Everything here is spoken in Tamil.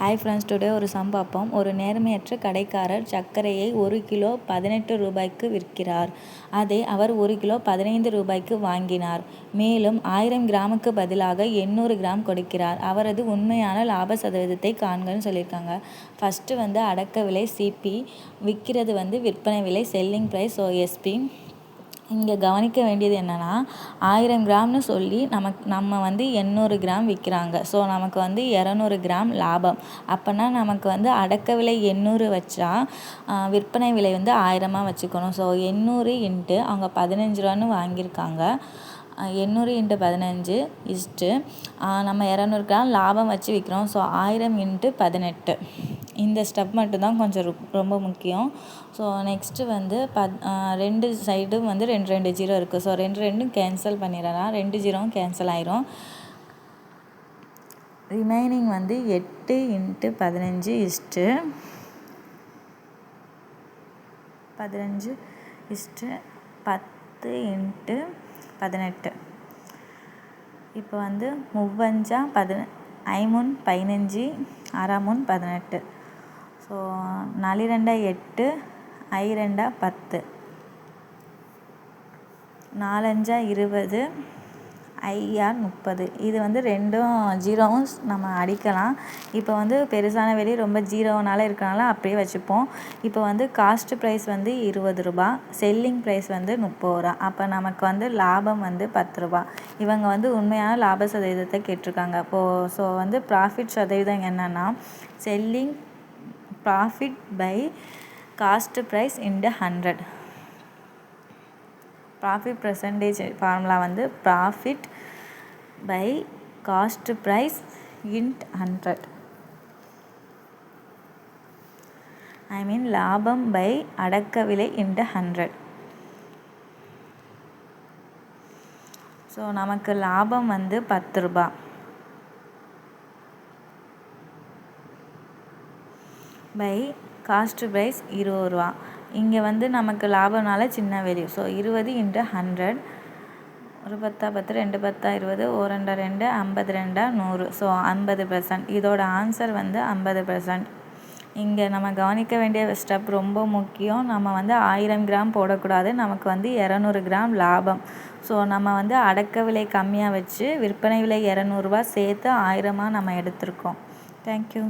ஹாய் ஃப்ரெண்ட்ஸ் டுடே ஒரு சம்பாப்பம். ஒரு நேர்மையற்ற கடைக்காரர் சர்க்கரையை ஒரு கிலோ பதினெட்டு ரூபாய்க்கு விற்கிறார். அதை அவர் ஒரு கிலோ பதினைந்து ரூபாய்க்கு வாங்கினார். மேலும் ஆயிரம் கிராமுக்கு பதிலாக எண்ணூறு கிராம் கொடுக்கிறார். அவரது உண்மையான லாப சதவீதத்தை காண்கன்னு சொல்லியிருக்காங்க. ஃபஸ்ட்டு வந்து அடக்க விலை சிபி விற்கிறது வந்து விற்பனை விலை செல்லிங் ப்ரைஸ் ஓஎஸ்பி இங்கே கவனிக்க வேண்டியது என்னென்னா ஆயிரம் கிராம்னு சொல்லி நமக்கு நம்ம வந்து எண்ணூறு கிராம் விற்கிறாங்க ஸோ நமக்கு வந்து இரநூறு கிராம் லாபம். அப்போனா நமக்கு வந்து அடக்க விலை எண்ணூறு வச்சா விற்பனை விலை வந்து ஆயிரமாக வச்சுக்கணும். ஸோ எண்ணூறு இன்ட்டு அவங்க பதினஞ்சு ரூபான்னு வாங்கியிருக்காங்க. எண்ணூறு இன்ட்டு பதினஞ்சு இஸ்ட்டு. நம்ம இரநூறு கிராம் லாபம் வச்சு விற்கிறோம் ஸோ ஆயிரம் இன்ட்டு பதினெட்டு. இந்த ஸ்டெப் மட்டும்தான் கொஞ்சம் ரொம்ப முக்கியம். ஸோ நெக்ஸ்ட்டு வந்து பத் ரெண்டு சைடும் வந்து ரெண்டு ரெண்டு ஜீரோ இருக்குது ஸோ ரெண்டு ரெண்டும் கேன்சல் பண்ணிடலாம் ரெண்டு ஜீரோவும் கேன்சல் ஆயிரும். ரிமைனிங் வந்து எட்டு இன்ட்டு பதினஞ்சு இஸ்ட்டு பதினஞ்சு இஸ்ட்டு பத்து இன்ட்டு பதினெட்டு. இப்போ வந்து முவ்வஞ்சா பதின ஐமூன் பதினஞ்சு அறமூன் பதினெட்டு. ஸோ நாலு ரெண்டா எட்டு ஐ ரெண்டா பத்து. நாலஞ்சா இருபது ஐஆர் முப்பது. இது வந்து ரெண்டும் ஜீரோவும் நம்ம அடிக்கலாம். இப்போ வந்து பெருசான வெளி ரொம்ப ஜீரோனால இருக்கனால அப்படியே வச்சுப்போம். இப்போ வந்து காஸ்ட் ப்ரைஸ் வந்து இருபது ரூபா செல்லிங் ப்ரைஸ் வந்து முப்பது ரூபா. அப்போ நமக்கு வந்து லாபம் வந்து பத்து ரூபா. இவங்க வந்து உண்மையான லாப சதவீதத்தை கேட்டிருக்காங்க. இப்போது ஸோ வந்து ப்ராஃபிட் சதவீதம் என்னென்னா selling profit by cost price into hundred profit percentage formula வந்து profit by cost price into hundred I mean லாபம் பை அடக்க விலை இன்ட்டு ஹண்ட்ரட் ஸோ நமக்கு லாபம் வந்து பத்து ரூபா. பை காஸ்ட் ப்ரைஸ் இருபது ரூபா. இங்கே வந்து நமக்கு லாபம்னால சின்ன வேல்யூ ஸோ இருபது இன்ட்டு ஹண்ட்ரட் ஒரு பத்தா பத்து ரெண்டு பத்தா இருபது ஒரு ரெண்டா ரெண்டு ஐம்பது ரெண்டா நூறு. ஸோ ஐம்பது பர்சன்ட் இதோட ஆன்சர் வந்து ஐம்பது பர்சன்ட் இங்கே நம்ம கவனிக்க வேண்டிய ஸ்டெப் ரொம்ப முக்கியம். நம்ம வந்து ஆயிரம் கிராம் போடக்கூடாது. நமக்கு வந்து இரநூறு கிராம் லாபம். ஸோ நம்ம வந்து அடக்க விலை கம்மியாக வச்சு விற்பனை விலை இரநூறுபா சேர்த்து ஆயிரமாக நம்ம எடுத்திருக்கோம். தேங்க்யூ